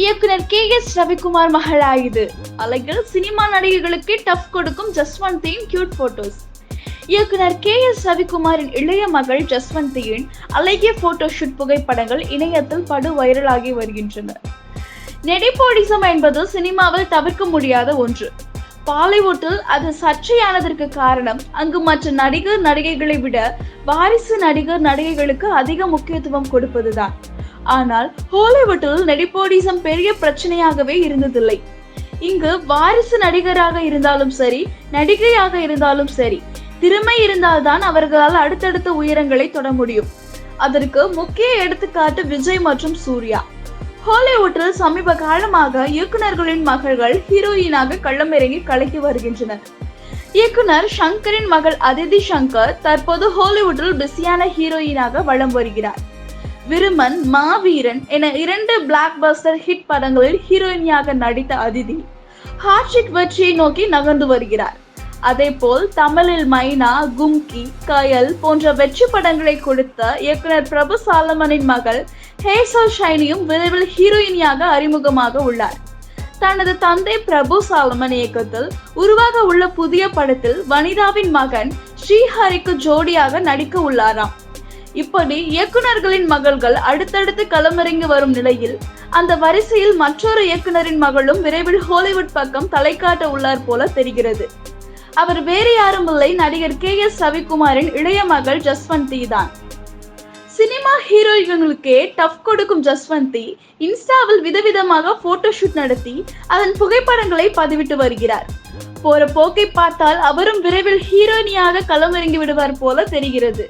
இயக்குனர் K S Ravikumar மகளாயுது. அலைகள் cinema நடிகைகளுக்கு டஃப் கொடுக்கும் ஜஸ்வந்தியின் கியூட் போட்டோஸ் இயக்குனர் கே எஸ் ரவிக்குமாரின் இளைய மகள் ஜஸ்வந்தியின் அழகிய போட்டோஷூட் புகைப்படங்கள் இணையத்தில் படு வைரலாகி வருகின்றன. நெடிபோடிசம் என்பது சினிமாவில் தவிர்க்க முடியாத ஒன்று. பாலிவுட்டில் அது சர்ச்சையானதற்கு காரணம் அங்கு மற்ற நடிகர் நடிகைகளை விட வாரிசு நடிகர் நடிகைகளுக்கு அதிக முக்கியத்துவம் கொடுப்பதுதான். ஆனால் ஹாலிவுட்டில் நடிப்போடிசம் பெரிய பிரச்சனையாகவே இருந்ததில்லை. இங்கு வாரிசு நடிகராக இருந்தாலும் சரி நடிகையாக இருந்தாலும் சரி திறமை இருந்தால்தான் அவர்களால் அடுத்தடுத்த உயரங்களை தொட முடியும். அதற்கு முக்கிய எடுத்துக்காட்டு விஜய் மற்றும் சூர்யா. ஹாலிவுட்டில் சமீப காலமாக இயக்குனர்களின் மகள்கள் ஹீரோயினாக களமிறங்கி கலக்கி வருகின்றனர். இயக்குனர் ஷங்கரின் மகள் அதிதி சங்கர் தற்போது ஹாலிவுட்டில் பிஸியான ஹீரோயினாக வலம் வருகிறார். விருமன் மாவீரன் என இரண்டு பிளாக் பஸ்டர் ஹிட் படங்களில் ஹீரோயினியாக நடித்த அதிதி ஹாட்ரிக் வெற்றியை நோக்கி நகர்ந்து வருகிறார். அதேபோல் தமிழில் மைனா கும்கி கயல் போன்ற வெற்றி படங்களை கொடுத்த இயக்குனர் பிரபு சாலமனின் மகள் ஹேசல் ஷைனியும் விரைவில் ஹீரோயினியாக அறிமுகமாக உள்ளார். தனது தந்தை பிரபு சாலமன் இயக்கத்தில் உருவாக உள்ள புதிய படத்தில் வனிதாவின் மகன் ஸ்ரீஹரிக்கு ஜோடியாக நடிக்க உள்ளாராம். இப்படி இயக்குனர்களின் மகள்கள் அடுத்தடுத்து களமிறங்கி வரும் நிலையில் அந்த வரிசையில் மற்றொரு இயக்குனரின் மகளும் விரைவில் ஹாலிவுட் பக்கம் தலை காட்ட உள்ளார் போல தெரிகிறது. அவர் வேறு யாரும் இல்லை நடிகர் கே எஸ் ரவிக்குமாரின் இளைய மகள் ஜஸ்வந்தி தான். சினிமா ஹீரோயின்களுக்கே டஃப் கொடுக்கும் ஜஸ்வந்தி இன்ஸ்டாவில் விதவிதமாக போட்டோ ஷூட் நடத்தி அதன் புகைப்படங்களை பதிவிட்டு வருகிறார். போற போக்கை பார்த்தால் அவரும் விரைவில் ஹீரோயினியாக களமிறங்கி விடுவார் போல தெரிகிறது.